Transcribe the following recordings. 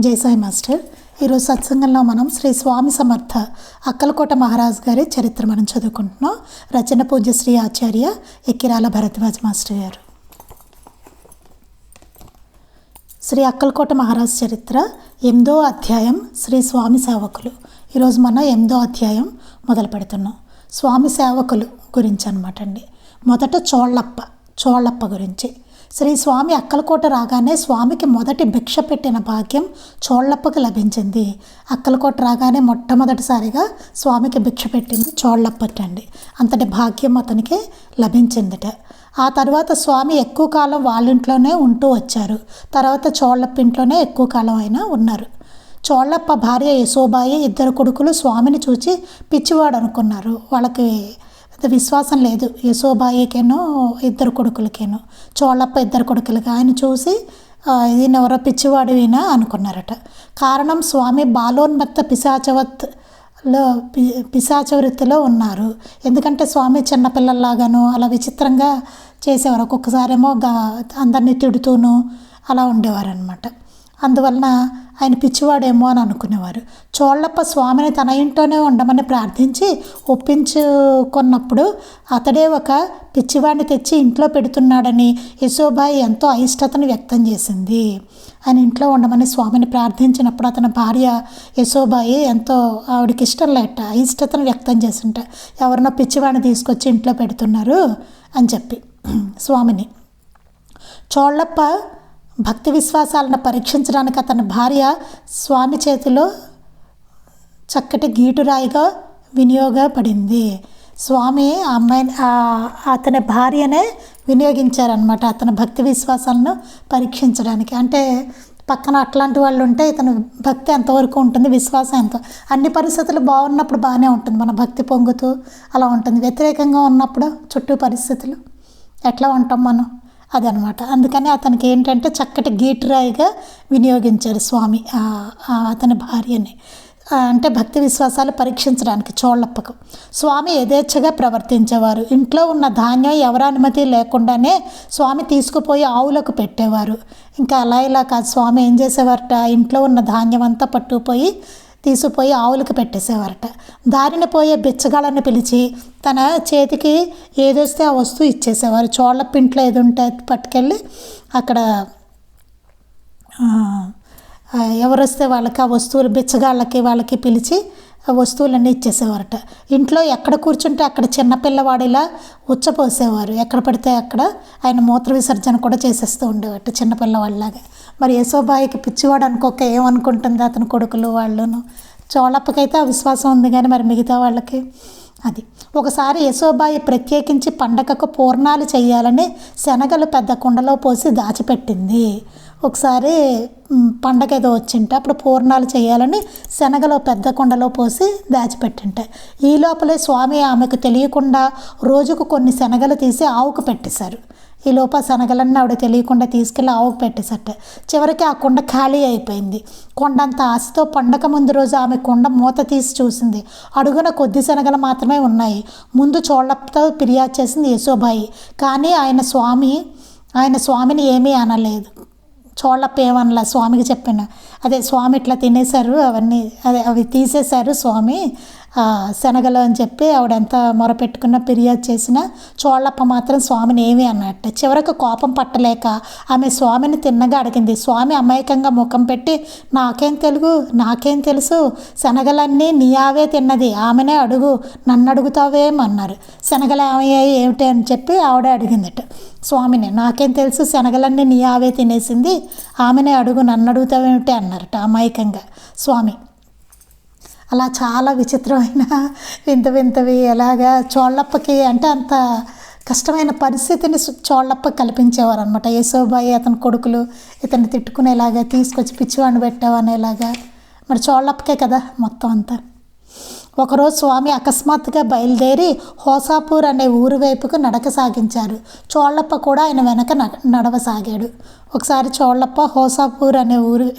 Jayasai master. ఈరోజు సత్సంగంలో మనం శ్రీ స్వామి సమర్థ అక్కలకోట మహారాజ్ గారి చరిత్ర మనం చదువుకుంటున్నాం. రచన పూజశ్రీ శ్రీ ఆచార్య ఎక్కిరాల భరద్వాజ్ మాస్టర్ గారు. శ్రీ అక్కలకోట మహారాజ్ చరిత్ర ఎనిమిదో అధ్యాయం శ్రీ స్వామి సేవకులు. ఈరోజు మనం ఎనిమిదో అధ్యాయం మొదలు పెడుతున్నాం. స్వామి సేవకులు గురించి అనమాట అండి. మొదట చోళ్ళప్ప చోళ్ళప్ప గురించి. శ్రీ స్వామి అక్కలకోట రాగానే స్వామికి మొదటి భిక్ష పెట్టిన భాగ్యం చోళ్ళప్పకి లభించింది. అక్కలకోట రాగానే మొట్టమొదటిసారిగా స్వామికి భిక్ష పెట్టింది చోళ్ళప్పట అండి. అంతటి భాగ్యం అతనికి లభించిందిట. ఆ తర్వాత స్వామి ఎక్కువ కాలం వాళ్ళ ఇంట్లోనే ఉంటూ వచ్చారు. తర్వాత చోళ్ళప్ప ఇంట్లోనే ఎక్కువ కాలం అయినా ఉన్నారు. చోళ్ళప్ప భార్య యశోబాయి ఇద్దరు కొడుకులు స్వామిని చూచి పిచ్చివాడు అనుకున్నారు. వాళ్ళకి పెద్ద విశ్వాసం లేదు. యశోబాయికేనో ఇద్దరు కొడుకులకేనో. చోళ్ళప్ప ఇద్దరు కొడుకులకి ఆయన చూసి ఈయన ఎవరో పిచ్చివాడివినా అనుకున్నారట. కారణం స్వామి బాలోన్మత్త పిశాచవత్లో పి పిశాచవృత్తిలో ఉన్నారు. ఎందుకంటే స్వామి చిన్నపిల్లల్లాగాను అలా విచిత్రంగా చేసేవారు. ఒక్కొక్కసారేమో గా అందరినీ తిడుతూను అలా ఉండేవారు అనమాట అందువలన ఆయన పిచ్చివాడేమో అని అనుకునేవారు. చోళ్ళప్ప స్వామిని తన ఇంట్లోనే ఉండమని ప్రార్థించి ఒప్పించుకున్నప్పుడు అతడే ఒక పిచ్చివాడిని తెచ్చి ఇంట్లో పెడుతున్నాడని యశోబాయి ఎంతో అయిష్టతను వ్యక్తం చేసింది. ఆయన ఇంట్లో ఉండమని స్వామిని ప్రార్థించినప్పుడు అతని భార్య యశోబాయి ఎంతో ఆవిడకి ఇష్టం లేట అయిష్టతను వ్యక్తం చేసింట. ఎవరినో పిచ్చివాడిని తీసుకొచ్చి ఇంట్లో పెడుతున్నారు అని చెప్పి. స్వామిని. చోళ్ళప్ప భక్తి విశ్వాసాలను పరీక్షించడానికి అతని భార్య స్వామి చేతిలో చక్కటి గీటురాయిగా వినియోగపడింది. స్వామి అమ్మాయి అమ్మాయిని అతని భార్యనే వినియోగించారనమాట అతని భక్తి విశ్వాసాలను పరీక్షించడానికి. అంటే పక్కన అట్లాంటి వాళ్ళు ఉంటే ఇతను భక్తి ఎంతవరకు ఉంటుంది విశ్వాసం ఎంత? అన్ని పరిస్థితులు బాగున్నప్పుడు బాగానే ఉంటుంది మన భక్తి పొంగుతూ అలా ఉంటుంది. వ్యతిరేకంగా ఉన్నప్పుడు చుట్టూ పరిస్థితులు ఎట్లా ఉంటాం మనం? అదనమాట. అందుకని అతనికి ఏంటంటే చక్కటి గీటరాయిగా వినియోగించారు స్వామి అతని భార్యని. అంటే భక్తి విశ్వాసాలు పరీక్షించడానికి చోళ్ళప్పకు. స్వామి యథేచ్ఛగా ప్రవర్తించేవారు. ఇంట్లో ఉన్న ధాన్యం ఎవరి అనుమతి లేకుండానే స్వామి తీసుకుపోయి ఆవులకు పెట్టేవారు. ఇంకా అలా ఇలా కాదు. స్వామి ఏం చేసేవారట? ఇంట్లో ఉన్న ధాన్యం అంతా పట్టుకుపోయి తీసుకుపోయి ఆవులకు పెట్టేసేవారట. దారిన పోయే బిచ్చగాళ్ళని పిలిచి తన చేతికి ఏదొస్తే ఆ వస్తువు ఇచ్చేసేవారు. చోళ్ళ పింట్లో ఏది ఉంటే పట్టుకెళ్ళి అక్కడ ఎవరు వస్తే వాళ్ళకి ఆ వస్తువులు బిచ్చగాళ్ళకి వాళ్ళకి పిలిచి ఆ వస్తువులన్నీ ఇచ్చేసేవారట. ఇంట్లో ఎక్కడ కూర్చుంటే అక్కడ చిన్నపిల్లవాడిలా ఉచ్చపోసేవారు ఎక్కడ పడితే అక్కడ ఆయన మూత్ర విసర్జన కూడా చేసేస్తూ ఉండేవాట చిన్నపిల్లవాడిలాగా మరి యశోబాయికి పిచ్చివాడు అనుకోక ఏమనుకుంటుంది అతని కొడుకులు వాళ్ళును? చోళప్పకైతే ఆ విశ్వాసం ఉంది కానీ మరి మిగతా వాళ్ళకి అది. ఒకసారి యశోబాయి ప్రత్యేకించి పండగకు పూర్ణాలు చేయాలని శనగలు పెద్ద కుండలో పోసి దాచిపెట్టింది. ఒకసారి పండగ ఏదో వచ్చింటే అప్పుడు పూర్ణాలు చేయాలని శనగలో పెద్ద కుండలో పోసి దాచిపెట్టింటే. ఈ లోపలే స్వామి ఆమెకు తెలియకుండా రోజుకు కొన్ని శనగలు తీసి ఆవుకు పెట్టేశారు. ఈ లోప శనగలన్నీ ఆవిడ తెలియకుండా తీసుకెళ్ళి ఆవుకు పెట్టేసట. చివరికి ఆ కుండ ఖాళీ అయిపోయింది. కొండ అంత ఆశతో పండగ ముందు రోజు ఆమె కుండ మూత తీసి చూసింది. అడుగున కొద్ది శనగలు మాత్రమే ఉన్నాయి. ముందు చోళ్ళతో ఫిర్యాదు చేసింది యశోబాయి కానీ ఆయన స్వామి ఆయన స్వామిని ఏమీ అనలేదు. చోళ్ళప్ప ఏమనలా స్వామికి చెప్పిన. అదే స్వామి ఇట్లా తినేశారు అవన్నీ అదే అవి తీసేశారు స్వామి. శనగలు అని చెప్పి ఆవిడ ఎంత మొరపెట్టుకున్న ఫిర్యాదు చేసినా చోళ్ళప్ప మాత్రం స్వామిని ఏమీ అన్నట్టు. చివరకు కోపం పట్టలేక ఆమె స్వామిని తిన్నగా అడిగింది. స్వామి అమాయకంగా ముఖం పెట్టి నాకేం తెలుగు? నాకేం తెలుసు? శనగలన్నీ నీ ఆవే తిన్నది. ఆమెనే అడుగు. నన్ను అడుగుతావేమన్నారు శనగలు ఏమయ్యాయి? ఏమిటి? అని చెప్పి ఆవిడే అడిగిందట. స్వామిని నాకేం తెలుసు? శనగలన్నీ నీ ఆవే తినేసింది. ఆమెనే అడుగు. నన్ను అడుగుతావేమిటి? అన్నారట అమాయకంగా స్వామి. అలా చాలా విచిత్రమైన వింత వింతవి ఎలాగా చోళ్ళప్పకి అంటే అంత కష్టమైన పరిస్థితిని చోళ్ళప్ప కల్పించేవారు అనమాట యశోబాయి అతని కొడుకులు ఇతన్ని తిట్టుకునేలాగా తీసుకొచ్చి పిచ్చివాడిని పెట్టావు అనేలాగా మరి చోళ్ళప్పకే కదా మొత్తం అంతా. ఒకరోజు స్వామి అకస్మాత్తుగా బయలుదేరి హోసాపూర్ అనే ఊరు వైపుకు నడక సాగించారు. చోళ్ళప్ప కూడా ఆయన వెనక నడవసాగాడు. ఒకసారి చోళ్ళప్ప హోసాపూర్ అనే ఊరు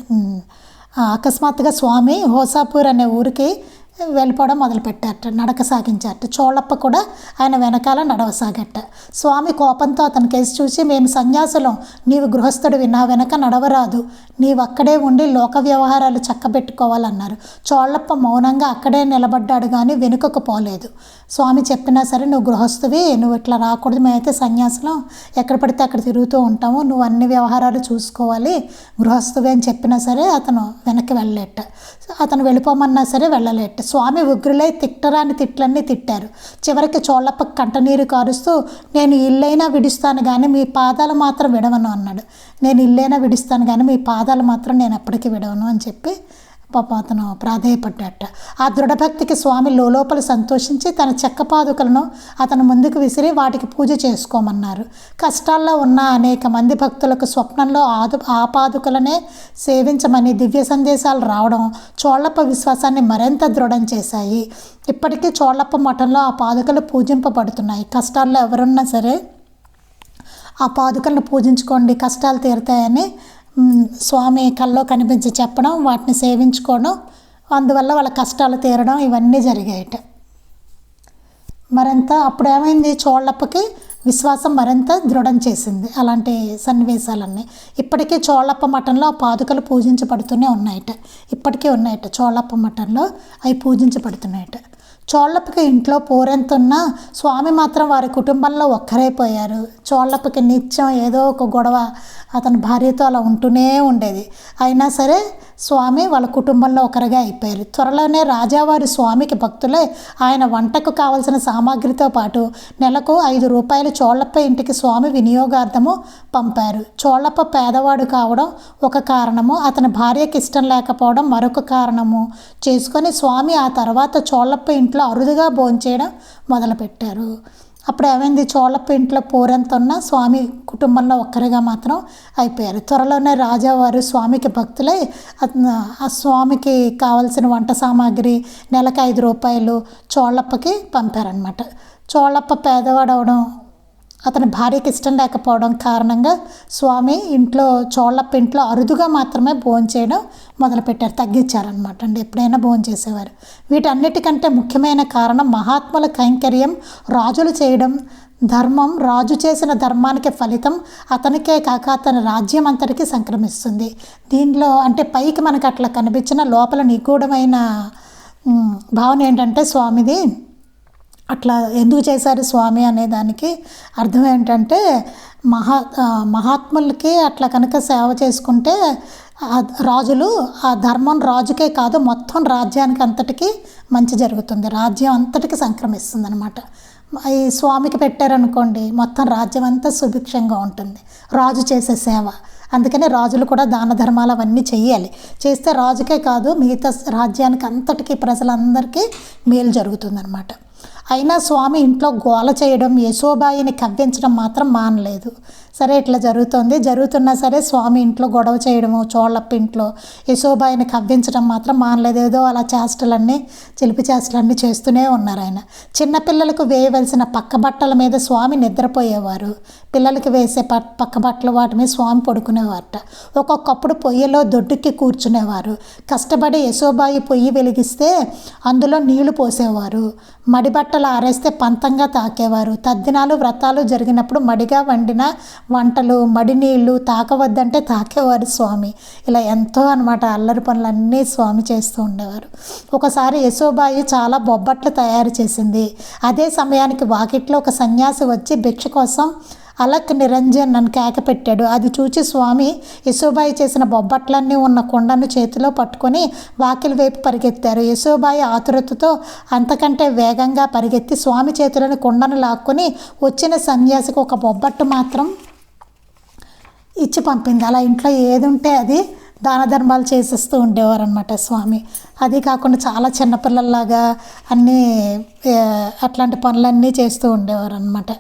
అకస్మాత్తుగా స్వామి హోసాపూర్ అనే ఊరికి వెళ్ళిపోవడం మొదలుపెట్టారట నడక సాగించారట. చోళప్ప కూడా ఆయన వెనకాల నడవసాగట స్వామి కోపంతో అతని కేసు చూసి మేము సన్యాసులం. నీవు గృహస్థుడివి. నా వెనక నడవరాదు. నీవు అక్కడే ఉండి లోక వ్యవహారాలు చక్కబెట్టుకోవాలన్నారు. చోళ్ళప్ప మౌనంగా అక్కడే నిలబడ్డాడు కానీ వెనుకకు పోలేదు. స్వామి చెప్పినా సరే నువ్వు గృహస్థువి నువ్వు ఇట్లా రాకూడదు. మేమైతే సన్యాసం ఎక్కడ పడితే అక్కడ తిరుగుతూ ఉంటాము. నువ్వు అన్ని వ్యవహారాలు చూసుకోవాలి. గృహస్థువి అని చెప్పినా సరే అతను వెనక్కి వెళ్ళలేట. అతను వెళ్ళిపోమన్నా సరే వెళ్ళలేట. స్వామి ఉగ్రులై తిట్టరాని తిట్లన్నీ తిట్టారు. చివరికి చోళ్ళప్ప కంటనీరు కారుస్తూ నేను ఇల్లైనా విడుస్తాను కానీ మీ పాదాలు మాత్రం విడవను అన్నాడు. నేను ఇల్లైనా విడుస్తాను కానీ మీ పాదాలు మాత్రం నేను ఎప్పటికీ విడవను అని చెప్పి పాప అతను ప్రాధేయపడ్డట. ఆ దృఢభక్తికి స్వామి లోపల సంతోషించి తన చెక్క పాదుకలను అతను ముందుకు విసిరి వాటికి పూజ చేసుకోమన్నారు. కష్టాల్లో ఉన్న అనేక మంది భక్తులకు స్వప్నంలో ఆదు ఆ పాదుకలనే సేవించమని దివ్య సందేశాలు రావడం చోళ్ళప్ప విశ్వాసాన్ని మరింత దృఢం చేశాయి. ఇప్పటికీ చోళ్ళప్ప మఠంలో ఆ పాదుకలు పూజింపబడుతున్నాయి. కష్టాల్లో ఎవరున్నా సరే ఆ పాదుకలను పూజించుకోండి కష్టాలు తీరుతాయని స్వామి కల్లో కనిపించి చెప్పడం వాటిని సేవించుకోవడం అందువల్ల వాళ్ళ కష్టాలు తీరడం ఇవన్నీ జరిగాయట. మరింత అప్పుడు ఏమైంది చోళ్ళప్పకి విశ్వాసం మరింత దృఢం చేసింది. అలాంటి సన్నివేశాలన్నీ ఇప్పటికీ చోళ్ళప్ప మఠంలో ఆ పాదుకలు పూజించబడుతూనే ఉన్నాయట. ఇప్పటికీ ఉన్నాయట చోళ్ళప్ప మఠంలో అవి పూజించబడుతున్నాయట. చోళ్ళప్పకి ఇంట్లో పోరెంతున్నా స్వామి మాత్రం వారి కుటుంబంలో ఒక్కరైపోయారు చోళ్ళప్పకి నిత్యం ఏదో ఒక గొడవ అతని భార్యతో అలా ఉంటూనే ఉండేది. అయినా సరే స్వామి వాళ్ళ కుటుంబంలో ఒకరిగా అయిపోయారు. త్వరలోనే రాజావారి స్వామికి భక్తులే ఆయన వంటకు కావలసిన సామాగ్రితో పాటు నెలకు ఐదు రూపాయలు చోళ్ళప్ప ఇంటికి స్వామి వినియోగార్థము పంపారు. చోళ్ళప్ప పేదవాడు కావడం ఒక కారణము. అతని భార్యకి ఇష్టం లేకపోవడం మరొక కారణము. చేసుకొని స్వామి ఆ తర్వాత చోళ్ళప్ప ఇంట్లో అరుదుగా భోంచేయడం మొదలుపెట్టారు. అప్పుడు ఏమైంది? చోళప్ప ఇంట్లో పోరెంత ఉన్న స్వామి కుటుంబంలో ఒక్కరిగా మాత్రం అయిపోయారు. త్వరలోనే రాజావారు స్వామికి భక్తులై ఆ స్వామికి కావలసిన వంట సామాగ్రి నెలకు ఐదు రూపాయలు చోళప్పకి పంపారనమాట చోళప్ప పేదవాడవడం అతని భార్యకి ఇష్టం లేకపోవడం కారణంగా స్వామి ఇంట్లో చోళ్ళప్ప ఇంట్లో అరుదుగా మాత్రమే భోంచేయడం మొదలుపెట్టారు తగ్గించారనమాట అండి. ఎప్పుడైనా భోంచేసేవారు వీటన్నిటికంటే ముఖ్యమైన కారణం మహాత్ముల కైంకర్యం రాజులు చేయడం. ధర్మం రాజు చేసిన ధర్మానికి ఫలితం అతనికే కాక అతని రాజ్యం అంతటికి సంక్రమిస్తుంది. దీనిలో అంటే పైకి మనకు అట్లా కనిపించిన లోపల నిగూఢమైన భావన ఏంటంటే స్వామిది అట్లా ఎందుకు చేశారు స్వామి అనే దానికి అర్థం ఏంటంటే మహా మహాత్ములకి అట్లా కనుక సేవ చేసుకుంటే రాజులు ఆ ధర్మం రాజుకే కాదు మొత్తం రాజ్యానికి అంతటికి మంచి జరుగుతుంది. రాజ్యం అంతటికి సంక్రమిస్తుంది అనమాట ఈ స్వామికి పెట్టారనుకోండి మొత్తం రాజ్యం అంతా సుభిక్షంగా ఉంటుంది. రాజు చేసే సేవ. అందుకనే రాజులు కూడా దాన ధర్మాలు అవన్నీ చేయాలి చేస్తే రాజుకే కాదు మిగతా రాజ్యానికి అంతటికీ ప్రజలందరికీ మేలు జరుగుతుందన్నమాట. అయినా స్వామి ఇంట్లో గోల చేయడం యశోబాయిని కవ్వించడం మాత్రం మానలేదు. సరే ఇట్లా జరుగుతుంది. జరుగుతున్నా సరే స్వామి ఇంట్లో గొడవ చేయడము చోళ్ళప్ప ఇంట్లో యశోబాయిని కవ్వించడం మాత్రం మానలేదు. ఏదో అలా చేష్టలన్నీ చిలిపి చేష్టలన్నీ చేస్తూనే ఉన్నారు ఆయన. చిన్నపిల్లలకు వేయవలసిన పక్క బట్టల మీద స్వామి నిద్రపోయేవారు. పిల్లలకి వేసే పక్క బట్టలు వాటి మీద స్వామి పడుకునేవారట. ఒక్కొక్కప్పుడు పొయ్యిలో దొడ్డుకి కూర్చునేవారు. కష్టపడి యశోబాయి పొయ్యి వెలిగిస్తే అందులో నీళ్ళు పోసేవారు. మడి బట్టలు ఆరేస్తే పంతంగా తాకేవారు. తద్దినాలు వ్రతాలు జరిగినప్పుడు మడిగా వండిన వంటలు మడినీళ్ళు తాకవద్దంటే తాకేవారు స్వామి. ఇలా ఎంతో అనమాట అల్లరి పనులన్నీ స్వామి చేస్తూ ఉండేవారు. ఒకసారి యశోబాయి చాలా బొబ్బట్లు తయారు చేసింది. అదే సమయానికి వాకిట్లో ఒక సన్యాసి వచ్చి భిక్ష కోసం అలక్ నిరంజన్ నన్ను కేక పెట్టాడు. అది చూచి స్వామి యశోబాయి చేసిన బొబ్బట్లన్నీ ఉన్న కుండను చేతిలో పట్టుకొని వాకిలి వైపు పరిగెత్తారు. యశోబాయి ఆతురతతో అంతకంటే వేగంగా పరిగెత్తి స్వామి చేతులను కుండను లాక్కొని వచ్చిన సన్యాసికి ఒక బొబ్బట్టు మాత్రం ఇచ్చి పంపింది. అలా ఇంట్లో ఏది ఉంటే అది దాన ధర్మాలు చేసేస్తూ ఉండేవారు అనమాట స్వామి. అది కాకుండా చాలా చిన్నపిల్లల్లాగా అన్నీ అట్లాంటి పనులన్నీ చేస్తూ ఉండేవారు అనమాట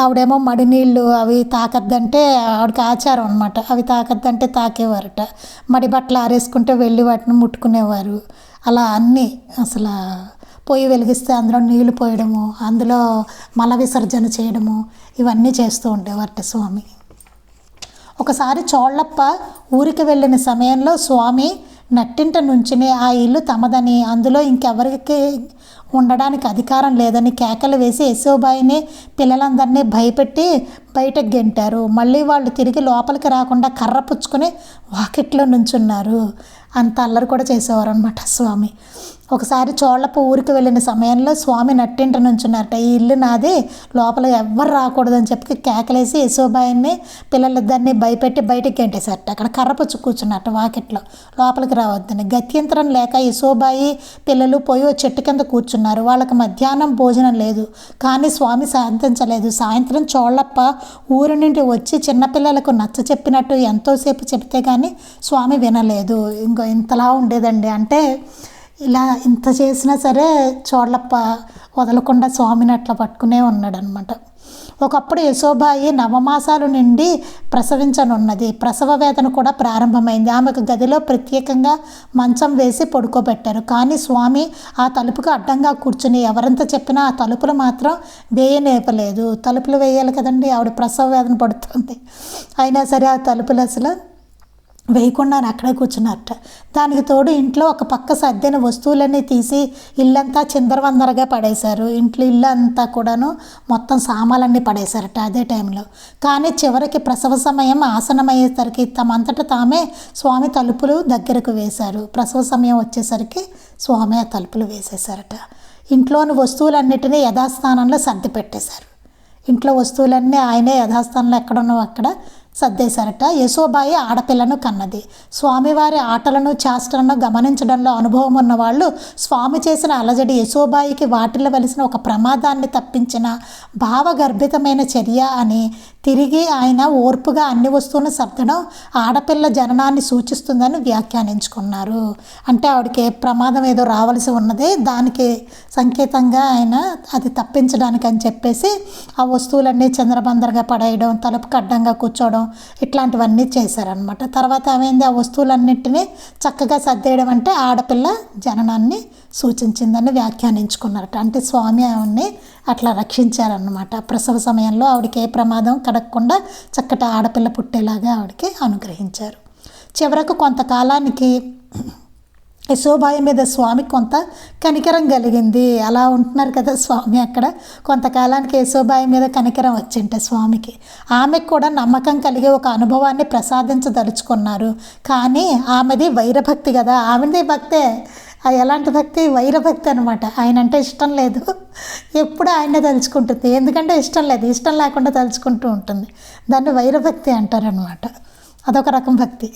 ఆవిడేమో మడి నీళ్ళు అవి తాకద్దంటే ఆవిడకి ఆచారం అనమాట అవి తాకద్దంటే తాకేవారట. మడి బట్టలు ఆరేసుకుంటే వెళ్ళి వాటిని ముట్టుకునేవారు. అలా అన్నీ అసలు పొయ్యి వెలిగిస్తే అందులో నీళ్ళు పోయడము అందులో మల విసర్జన చేయడము ఇవన్నీ చేస్తూ ఉండేవారట స్వామి. ఒకసారి చోళ్ళప్ప ఊరికి వెళ్ళిన సమయంలో స్వామి నట్టింట నుంచినే ఆ ఇల్లు తమదని అందులో ఇంకెవరికి ఉండడానికి అధికారం లేదని కేకలు వేసి యశోబాయిని పిల్లలందరినీ భయపెట్టి బయటకు గెంటారు. మళ్ళీ వాళ్ళు తిరిగి లోపలికి రాకుండా కర్ర పుచ్చుకొని వాకిట్లో నుంచున్నారు. అంత అల్లరి కూడా చేసేవారు అనమాట స్వామి. ఒకసారి చోళ్ళప్ప ఊరికి వెళ్ళిన సమయంలో స్వామి నట్టింట నుంచున్నారట ఈ ఇల్లు నాది లోపల ఎవ్వరు రాకూడదని చెప్పి కేకలేసి యశోబాయిని పిల్లలిద్దరిని భయపెట్టి బయటికి గెంటేశారట. అక్కడ కర్రపుచ్చు కూర్చున్నట్ట వాకిట్లో. లోపలికి రావద్దని. గత్యంతరం లేక యశోబాయి పిల్లలు పోయి చెట్టు కింద కూర్చున్నారు. వాళ్ళకి మధ్యాహ్నం భోజనం లేదు. కానీ స్వామి సాధించలేదు సాయంత్రం చోళ్ళప్ప ఊరి నుండి వచ్చి చిన్నపిల్లలకు నచ్చ చెప్పినట్టు ఎంతోసేపు చెప్తే కానీ స్వామి వినలేదు. ఇంకో ఇంతలా ఉండేదండి. అంటే ఇలా ఇంత చేసినా సరే చోళ్ళప్ప వదలకుండా స్వామిని అట్లా పట్టుకునే ఉన్నాడనమాట ఒకప్పుడు యశోబాయి నవమాసాలు నిండి ప్రసవించనున్నది. ప్రసవ వేదన కూడా ప్రారంభమైంది. ఆమెకు గదిలో ప్రత్యేకంగా మంచం వేసి పడుకోబెట్టారు. కానీ స్వామి ఆ తలుపుకు అడ్డంగా కూర్చుని ఎవరంత చెప్పినా ఆ తలుపులు మాత్రం వేయనేపలేదు తలుపులు వేయాలి కదండి. ఆవిడ ప్రసవ వేదన పడుతుంది. అయినా సరే ఆ తలుపులు అసలు వేయకుండా అక్కడే కూర్చున్నట్ట దానికి తోడు ఇంట్లో ఒక పక్క సర్దిన వస్తువులన్నీ తీసి ఇల్లంతా చిందరవందరగా పడేశారు. ఇంట్లో ఇల్లు అంతా కూడాను మొత్తం సామాన్లన్నీ పడేశారట అదే టైంలో. కానీ చివరికి ప్రసవ సమయం ఆసనమయ్యేసరికి తమంతట తామే స్వామి తలుపులు దగ్గరకు వేశారు. ప్రసవ సమయం వచ్చేసరికి స్వామి ఆ తలుపులు వేసేశారట. ఇంట్లోని వస్తువులన్నిటినీ యథాస్థానంలో సర్ది పెట్టేశారు. ఇంట్లో వస్తువులన్నీ ఆయనే యథాస్థానంలో ఎక్కడున్నావు అక్కడ సర్దేశారట. యశోబాయి ఆడపిల్లను కన్నది. స్వామివారి ఆటలను చేష్టలను గమనించడంలో అనుభవం ఉన్నవాళ్ళు స్వామి చేసిన అలజడి యశోబాయికి వాటిల్లో వలసిన ఒక ప్రమాదాన్ని తప్పించిన భావగర్భితమైన చర్య అని తిరిగి ఆయన ఓర్పుగా అన్ని వస్తువులను సర్దడం ఆడపిల్ల జననాన్ని సూచిస్తుందని వ్యాఖ్యానించుకున్నారు. అంటే ఆవిడకి ప్రమాదం ఏదో రావాల్సి ఉన్నది దానికి సంకేతంగా ఆయన అది తప్పించడానికి అని చెప్పేసి ఆ వస్తువులన్నీ చంద్రబందరగా పడేయడం తలుపుకి అడ్డంగా కూర్చోవడం ఇట్లాంటివన్నీ చేశారనమాట తర్వాత ఏమైంది? ఆ వస్తువులన్నింటినీ చక్కగా సర్దేయడం అంటే ఆడపిల్ల జననాన్ని సూచించిందని వ్యాఖ్యానించుకున్నారట. అంటే స్వామి ఆవిడ్ని అట్లా రక్షించారనమాట ప్రసవ సమయంలో ఆవిడకి ఏ ప్రమాదం కడగకుండా చక్కటి ఆడపిల్ల పుట్టేలాగా ఆవిడకి అనుగ్రహించారు. చివరకు కొంతకాలానికి యశోబాయి మీద స్వామికి కొంత కనికరం కలిగింది. అలా ఉంటున్నారు కదా స్వామి అక్కడ. కొంతకాలానికి యశోబాయి మీద కనికరం వచ్చింటే స్వామికి. ఆమెకు కూడా నమ్మకం కలిగే ఒక అనుభవాన్ని ప్రసాదించదలుచుకున్నారు. కానీ ఆమెది వైరభక్తి కదా. ఆమెది భక్తే. అది ఎలాంటి భక్తి వైరభక్తి అనమాట ఆయన అంటే ఇష్టం లేదు. ఎప్పుడు ఆయనే తలుచుకుంటుంది. ఎందుకంటే ఇష్టం లేదు. ఇష్టం లేకుండా తలుచుకుంటూ ఉంటుంది. దాన్ని వైరభక్తి అంటారనమాట అదొక రకం భక్తి.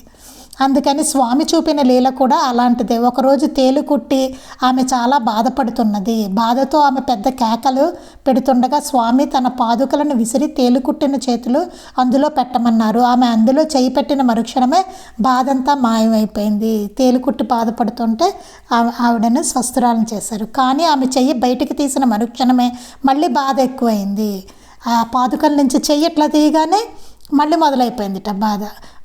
అందుకని స్వామి చూపిన లీల కూడా అలాంటిదే. ఒకరోజు తేలు కుట్టి ఆమె చాలా బాధపడుతున్నది. బాధతో ఆమె పెద్ద కేకలు పెడుతుండగా స్వామి తన పాదుకలను విసిరి తేలు కుట్టిన చేతులు అందులో పెట్టమన్నారు. ఆమె అందులో చేయి పెట్టిన మరుక్షణమే బాధంతా మాయమైపోయింది. తేలు కుట్టి బాధపడుతుంటే ఆ- ఆవిడని స్వస్థురాలను చేశారు. కానీ ఆమె చెయ్యి బయటికి తీసిన మరుక్షణమే మళ్ళీ బాధ ఎక్కువైంది. ఆ పాదుకల నుంచి చెయ్యి ఎట్లా తీయగానే మళ్ళీ మొదలైపోయిందిట బాధ.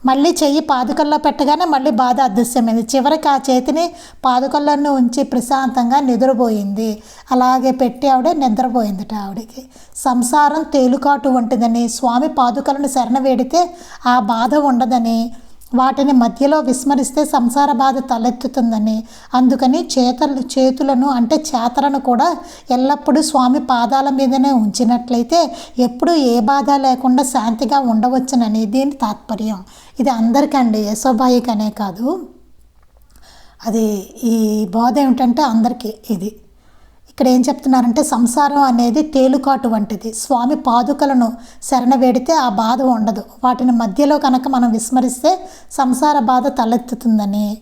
మళ్ళీ చెయ్యి పాదుకల్లో పెట్టగానే మళ్ళీ బాధ అదృశ్యమైంది. చివరికి ఆ చేతిని పాదుకల్లోనే ఉంచి ప్రశాంతంగా నిద్రపోయింది. అలాగే పెట్టి ఆవిడ నిద్రపోయిందిట ఆవిడకి. సంసారం తేలుకాటు వంటిదని స్వామి పాదుకలను శరణ వేడితే ఆ బాధ ఉండదని వాటిని మధ్యలో విస్మరిస్తే సంసార బాధ తలెత్తుతుందని. అందుకని చేతలు చేతులను అంటే చేతలను కూడా ఎల్లప్పుడూ స్వామి పాదాల మీదనే ఉంచినట్లయితే ఎప్పుడూ ఏ బాధ లేకుండా శాంతిగా ఉండవచ్చునని దీని తాత్పర్యం. ఇది అందరికండి యశోబాయికనే కాదు. అది ఈ బోధ ఏమిటంటే అందరికీ ఇది. ఇక్కడ ఏం చెప్తున్నారంటే సంసారం అనేది తేలుకాటు వంటిది. స్వామి పాదుకలను శరణ వేడితే ఆ బాధ ఉండదు. వాటిని మధ్యలో కనుక మనం విస్మరిస్తే సంసార బాధ తలెత్తుతుందని.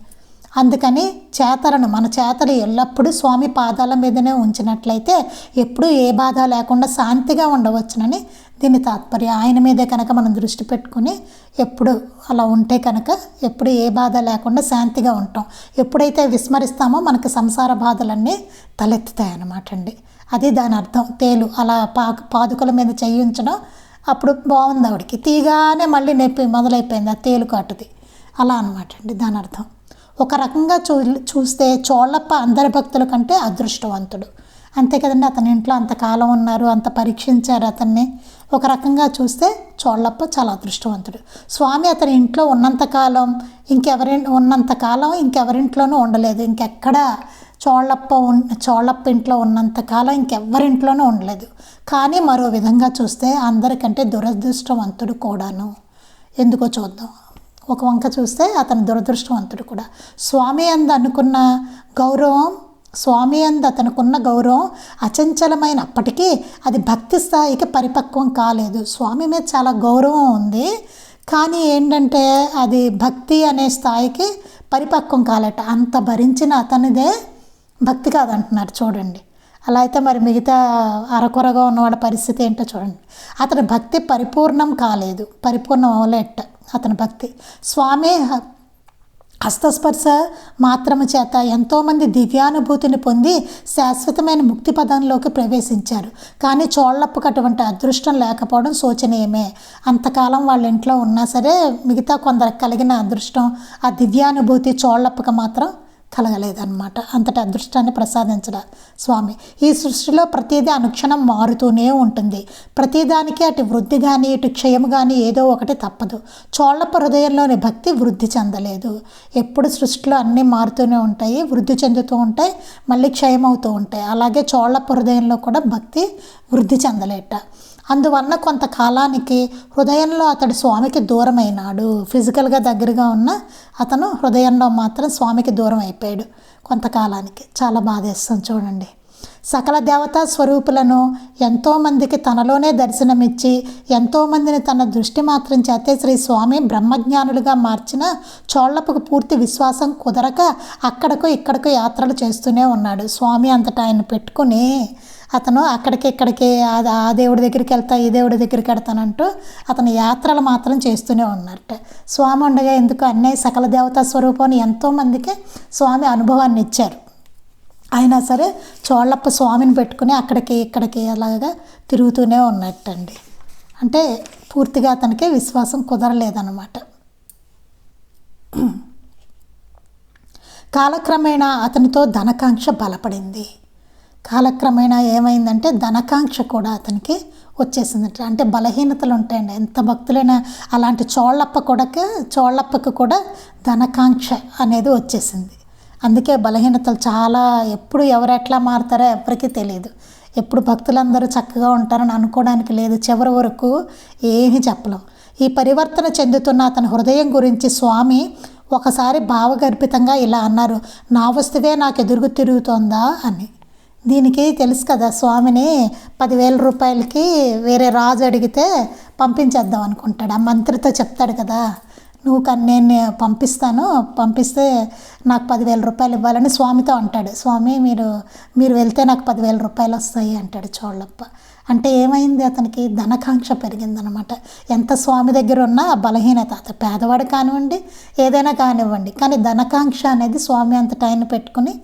అందుకని చేతలను మన చేతలు ఎల్లప్పుడూ స్వామి పాదాల మీదనే ఉంచినట్లయితే ఎప్పుడూ ఏ బాధ లేకుండా శాంతిగా ఉండవచ్చునని దీని తాత్పర్యం ఆయన మీదే కనుక మనం దృష్టి పెట్టుకుని ఎప్పుడు అలా ఉంటే కనుక ఎప్పుడు ఏ బాధ లేకుండా శాంతిగా ఉంటాం. ఎప్పుడైతే విస్మరిస్తామో మనకి సంసార బాధలన్నీ తలెత్తుతాయి అన్నమాట అండి. అది దాని అర్థం. తేలు అలా పా పాదుకల మీద చేయించడం అప్పుడు బాగుంది ఆవిడికి. తీగానే మళ్ళీ నొప్పి మొదలైపోయింది ఆ తేలు కాటుది. అలా అనమాట అండి దాని అర్థం. ఒక రకంగా చూ చూస్తే చోళ్ళప్ప అందరి భక్తుల కంటే అదృష్టవంతుడు. అంతే కదండి అతని ఇంట్లో అంతకాలం ఉన్నారు అంత పరీక్షించారు అతన్ని. ఒక రకంగా చూస్తే చోళ్ళప్ప చాలా అదృష్టవంతుడు. స్వామి అతని ఇంట్లో ఉన్నంతకాలం ఇంకెవరి ఉన్నంతకాలం ఇంకెవరింట్లోనూ ఉండలేదు. ఇంకెక్కడ చోళ్ళప్ప ఉన్ చోళ్ళప్ప ఇంట్లో ఉన్నంతకాలం ఇంకెవ్వరింట్లోనూ ఉండలేదు. కానీ మరో విధంగా చూస్తే అందరికంటే దురదృష్టవంతుడు కూడాను. ఎందుకో చూద్దాం. ఒక వంక చూస్తే అతను దురదృష్టవంతుడు కూడా. స్వామి అందు అనుకున్న గౌరవం స్వామి అందు అతనుకున్న గౌరవం అచంచలమైనప్పటికీ అది భక్తి స్థాయికి పరిపక్వం కాలేదు. స్వామి మీద చాలా గౌరవం ఉంది. కానీ ఏంటంటే అది భక్తి అనే స్థాయికి పరిపక్వం కాలట. అంత భరించిన అతనిదే భక్తి కాదంటున్నారు. చూడండి. అలా అయితే మరి మిగతా అరకొరగా ఉన్నవాడి పరిస్థితి ఏంటో చూడండి. అతని భక్తి పరిపూర్ణం కాలేదు. పరిపూర్ణం అవలేట అతని భక్తి. స్వామి హస్తస్పర్శ మాత్రము చేత ఎంతోమంది దివ్యానుభూతిని పొంది శాశ్వతమైన ముక్తి పదంలోకి ప్రవేశించారు. కానీ చోళ్ళప్పకు అటువంటి అదృష్టం లేకపోవడం శోచనీయమే. అంతకాలం వాళ్ళ ఇంట్లో ఉన్నా సరే మిగతా కొందరికి కలిగిన అదృష్టం ఆ దివ్యానుభూతి చోళ్ళప్పకు మాత్రం కలగలేదన్నమాట. అంతటి అదృష్టాన్ని ప్రసాదించడ స్వామి. ఈ సృష్టిలో ప్రతిదీ అనుక్షణం మారుతూనే ఉంటుంది. ప్రతిదానికి అటు వృద్ధి కానీ ఇటు క్షయం కానీ ఏదో ఒకటి తప్పదు. చోళ్ళప్ప హృదయంలోని భక్తి వృద్ధి చెందలేదు. ఎప్పుడు సృష్టిలో అన్నీ మారుతూనే ఉంటాయి వృద్ధి చెందుతూ ఉంటాయి మళ్ళీ క్షయమవుతూ ఉంటాయి. అలాగే చోళ్ళప్ప హృదయంలో కూడా భక్తి వృద్ధి చెందలేట. అందువలన కొంతకాలానికి హృదయంలో అతడు స్వామికి దూరమైనాడు. ఫిజికల్గా దగ్గరగా ఉన్న అతను హృదయంలో మాత్రం స్వామికి దూరం అయిపోయాడు కొంతకాలానికి. చాలా బాధేస్తుంది చూడండి. సకల దేవతా స్వరూపులను ఎంతోమందికి తనలోనే దర్శనమిచ్చి ఎంతోమందిని తన దృష్టి మాత్రం చేతే శ్రీ స్వామి బ్రహ్మజ్ఞానులుగా మార్చిన చోళ్ళపుకు పూర్తి విశ్వాసం కుదరక అక్కడకు ఇక్కడకు యాత్రలు చేస్తూనే ఉన్నాడు. స్వామి అంతటా ఆయన పెట్టుకుని అతను అక్కడికి ఇక్కడికి ఆ దేవుడి దగ్గరికి వెళ్తా ఈ దేవుడి దగ్గరికి వెళ్తానంటూ అతను యాత్రలు మాత్రం చేస్తూనే ఉన్నారట. స్వామి ఉండగా ఎందుకు అన్నీ సకల దేవతా స్వరూపాన్ని ఎంతోమందికి స్వామి అనుభవాన్ని ఇచ్చారు. అయినా సరే చోళ్ళప్ప స్వామిని పెట్టుకుని అక్కడికి ఇక్కడికి అలాగా తిరుగుతూనే ఉన్నట్టండి. అంటే పూర్తిగా అతనికి విశ్వాసం కుదరలేదన్నమాట. కాలక్రమేణా అతనితో ధనకాంక్ష బలపడింది. కాలక్రమేణా ఏమైందంటే ధనకాంక్ష కూడా అతనికి వచ్చేసిందట. అంటే బలహీనతలు ఉంటాయండి. ఎంత భక్తులైనా అలాంటి చోళ్ళప్ప కొడక చోళ్ళప్పకు కూడా ధనకాంక్ష అనేది వచ్చేసింది. అందుకే బలహీనతలు చాలా ఎప్పుడు ఎవరు ఎట్లా మారుతారో ఎవరికీ తెలియదు. ఎప్పుడు భక్తులందరూ చక్కగా ఉంటారని అనుకోవడానికి లేదు. చివరి వరకు ఏమీ చెప్పలేం. ఈ పరివర్తన చెందుతున్న అతని హృదయం గురించి స్వామి ఒకసారి భావగర్భితంగా ఇలా అన్నారు. నా వస్తువే నాకు ఎదురుగు తిరుగుతోందా? అని. దీనికి తెలుసు కదా స్వామిని పదివేల రూపాయలకి వేరే రాజు అడిగితే పంపించేద్దాం అనుకుంటాడు. ఆ మంత్రితో చెప్తాడు కదా నువ్వు కన్ నేను పంపిస్తాను పంపిస్తే నాకు పదివేల రూపాయలు ఇవ్వాలని స్వామితో అంటాడు. స్వామి మీరు మీరు వెళ్తే నాకు పదివేల రూపాయలు వస్తాయి అంటాడు చోళ్ళప్ప. అంటే ఏమైంది అతనికి? ధనకాంక్ష పెరిగిందనమాట. ఎంత స్వామి దగ్గర ఉన్నా బలహీనత. అతను పేదవాడు కానివ్వండి ఏదైనా కానివ్వండి. కానీ ధనకాంక్ష అనేది స్వామి అంతటా ఆయన పెట్టుకుని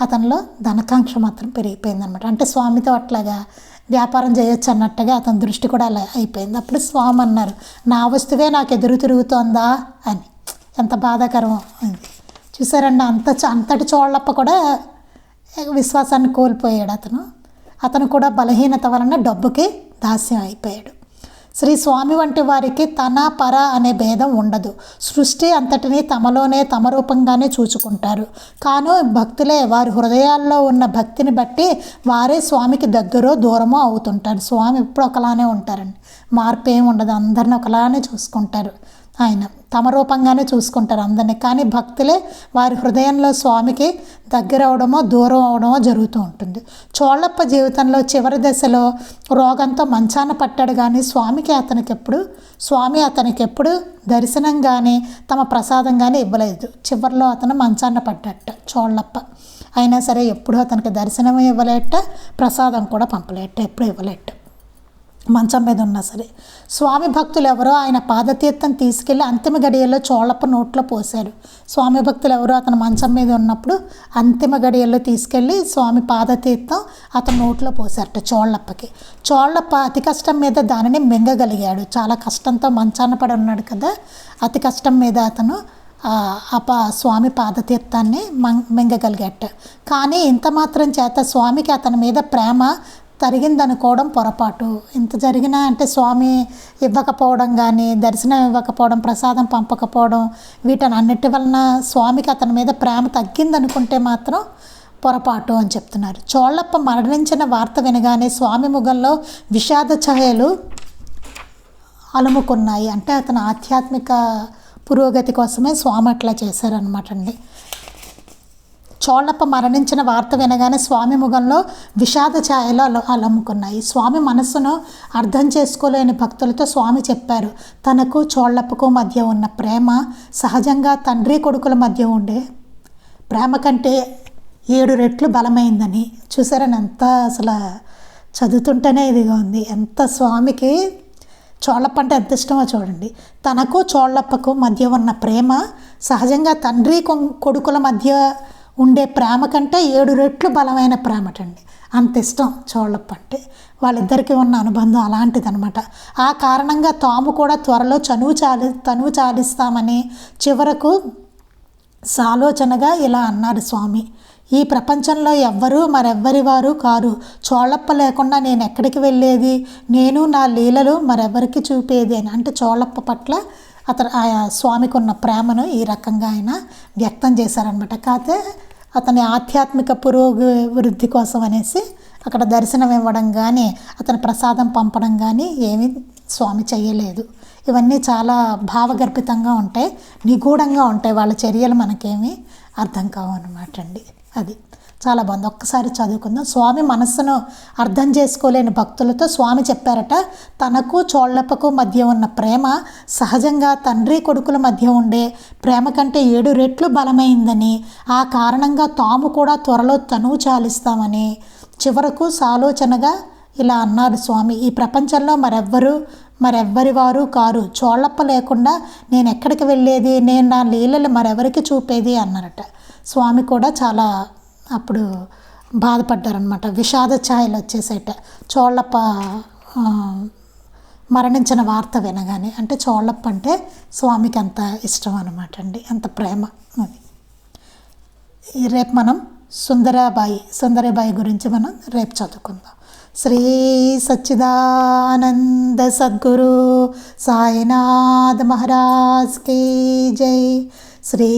అతనిలో ధనకాంక్ష మాత్రం పెరిగిపోయిందనమాట అంటే స్వామితో అట్లాగా వ్యాపారం చేయొచ్చు అన్నట్టుగా అతని దృష్టి కూడా అలా అయిపోయింది. అప్పుడు స్వామి అన్నారు నా వస్తువే నాకు ఎదురు తిరుగుతోందా? అని. ఎంత బాధాకరం అది చూసారండి అంత అంతటి చోళ్ళప్ప కూడా విశ్వాసాన్ని కోల్పోయాడు అతను. అతను కూడా బలహీనత వలన డబ్బుకి దాస్యం అయిపోయాడు. శ్రీ స్వామి వంటి వారికి తన పర అనే భేదం ఉండదు. సృష్టి అంతటిని తమలోనే తమ రూపంగానే చూచుకుంటారు. కాను భక్తులే వారి హృదయాల్లో ఉన్న భక్తిని బట్టి వారే స్వామికి దగ్గరో దూరమో అవుతుంటారు. స్వామి ఎప్పుడు ఒకలానే ఉంటారండి. మార్పు ఏమి ఉండదు. అందరిని ఒకలానే చూసుకుంటారు. ఆయన తమ రూపంగానే చూసుకుంటారు అందరినీ. కానీ భక్తులే వారి హృదయంలో స్వామికి దగ్గర అవడమో దూరం అవడమో జరుగుతూ ఉంటుంది. చోళ్ళప్ప జీవితంలో చివరి దశలో రోగంతో మంచాన పట్టాడు కానీ స్వామికి అతనికి ఎప్పుడు స్వామి అతనికి ఎప్పుడు దర్శనం కానీ తమ ప్రసాదం కానీ ఇవ్వలేదు. చివరిలో అతను మంచాన పడ్డట చోళ్ళప్ప అయినా సరే ఎప్పుడు అతనికి దర్శనం ఇవ్వలేట ప్రసాదం కూడా పంపలేట ఎప్పుడు ఇవ్వలేట. మంచం మీద ఉన్నా సరే. స్వామి భక్తులు ఎవరో ఆయన పాదతీర్థం తీసుకెళ్ళి అంతిమ గడియల్లో చోళప్ప నోట్లో పోశారు. స్వామి భక్తులు ఎవరో అతను మంచం మీద ఉన్నప్పుడు అంతిమ గడియల్లో తీసుకెళ్ళి స్వామి పాదతీర్థం అతను నోట్లో పోశారట చోళ్ళప్పకి చోళ్ళప్ప అతి కష్టం మీద దానిని మింగగలిగాడు. చాలా కష్టంతో మంచాన పడి ఉన్నాడు కదా. అతి కష్టం మీద అతను ఆ పా స్వామి పాదతీర్థాన్ని మం కానీ ఇంత మాత్రం చేత స్వామికి అతని మీద ప్రేమ తరిగిందనుకోవడం పొరపాటు. ఇంత జరిగినా అంటే స్వామి ఇవ్వకపోవడం కానీ దర్శనం ఇవ్వకపోవడం ప్రసాదం పంపకపోవడం వీటిని అన్నిటి వలన స్వామికి అతని మీద ప్రేమ తగ్గిందనుకుంటే మాత్రం పొరపాటు అని చెప్తున్నారు. చోళ్ళప్ప మరణించిన వార్త వినగానే స్వామి ముఖంలో విషాద ఛాయలు అలుముకున్నాయి. అంటే అతని ఆధ్యాత్మిక పురోగతి కోసమే స్వామి అట్లా చేశారనమాట అండి. చోళ్ళప్ప మరణించిన వార్త వినగానే స్వామి ముఖంలో విషాద ఛాయలు అల అలమ్ముకున్నాయి స్వామి మనస్సును అర్థం చేసుకోలేని భక్తులతో స్వామి చెప్పారు తనకు చోళ్ళప్పకు మధ్య ఉన్న ప్రేమ సహజంగా తండ్రి కొడుకుల మధ్య ఉండే ప్రేమ కంటే ఏడు రెట్లు బలమైందని చూసారని ఎంత అసలు చదువుతుంటేనే ఇదిగా ఉంది. ఎంత స్వామికి చోళ్ళప్ప అంటే ఎంత ఇష్టమో చూడండి. తనకు చోళ్ళప్పకు మధ్య ఉన్న ప్రేమ సహజంగా తండ్రి కొడుకుల మధ్య ఉండే ప్రేమ కంటే ఏడు రెట్లు బలమైన ప్రేమటండి. అంత ఇష్టం చోళ్ళప్ప అంటే. వాళ్ళిద్దరికీ ఉన్న అనుబంధం అలాంటిదనమాట. ఆ కారణంగా తాము కూడా త్వరలో చనువు చాలి తనువు చాలిస్తామని చివరకు సాలోచనగా ఇలా అన్నారు స్వామి. ఈ ప్రపంచంలో ఎవ్వరూ మరెవ్వరి వారు కారు. చోళప్ప లేకుండా నేను ఎక్కడికి వెళ్ళేది? నేను నా లీలలు మరెవరికి చూపేది అని. అంటే చోళప్ప పట్ల అతను ఆ స్వామికి ఉన్న ప్రేమను ఈ రకంగా ఆయన వ్యక్తం చేశారనమాట కాకపోతే అతని ఆధ్యాత్మిక పురోభివృద్ధి కోసం అనేసి అక్కడ దర్శనం ఇవ్వడం కానీ అతని ప్రసాదం పంపడం కానీ ఏమీ స్వామి చేయలేదు ఇవన్నీ చాలా భావగర్భితంగా ఉంటాయి నిగూఢంగా ఉంటాయి. వాళ్ళ చర్యలు మనకేమీ అర్థం కావు అనమాట అండి. అది. చాలా బాగుంది. ఒక్కసారి చదువుకుందాం. స్వామి మనస్సును అర్థం చేసుకోలేని భక్తులతో స్వామి చెప్పారట తనకు చోళ్ళప్పకు మధ్య ఉన్న ప్రేమ సహజంగా తండ్రి కొడుకుల మధ్య ఉండే ప్రేమ కంటే ఏడు రెట్లు బలమైందని ఆ కారణంగా తాము కూడా త్వరలో తనువు చాలిస్తామని చివరకు సాలోచనగా ఇలా అన్నారు స్వామి. ఈ ప్రపంచంలో మరెవ్వరు మరెవ్వరి వారు కారు. చోళ్ళప్ప లేకుండా నేను ఎక్కడికి వెళ్ళేది? నేను నా లీలలు మరెవరికి చూపేది? అన్నారట. స్వామి కూడా చాలా అప్పుడు బాధపడ్డారనమాట విషాద ఛాయలు వచ్చేసేట. చోళ్ళప్ప మరణించిన వార్త వినగానే అంటే చోళ్ళప్ప అంటే స్వామికి అంత ఇష్టం అనమాట అండి. అంత ప్రేమ అది. రేపు మనం సుందరాబాయి సుందరబాయి గురించి మనం రేపు చదువుకుందాం. శ్రీ సచ్చిదానంద సద్గురు సాయినాథ్ మహారాజ్కి జై. శ్రీ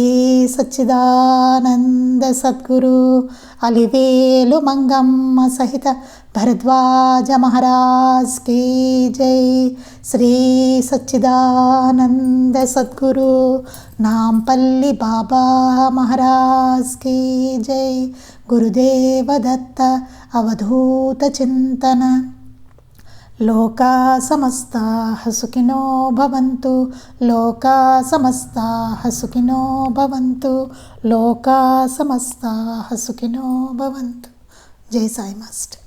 సచ్చిదానంద సద్గురు అలివేలు మంగమ్మ సహిత భరద్వాజ మహారాజ్కి జై. శ్రీ సచ్చిదానంద సద్గురు నాంపల్లి బాబా మహారాజ్కి జై. గురుదేవ దత్త అవధూత చింతన. లోకా సమస్తా హసుకినో భవంతు. లోకా సమస్తా హసుకినో భవంతు. లోకా సమస్తా హసుకినో భవంతు. జై సాయి మాస్టర్.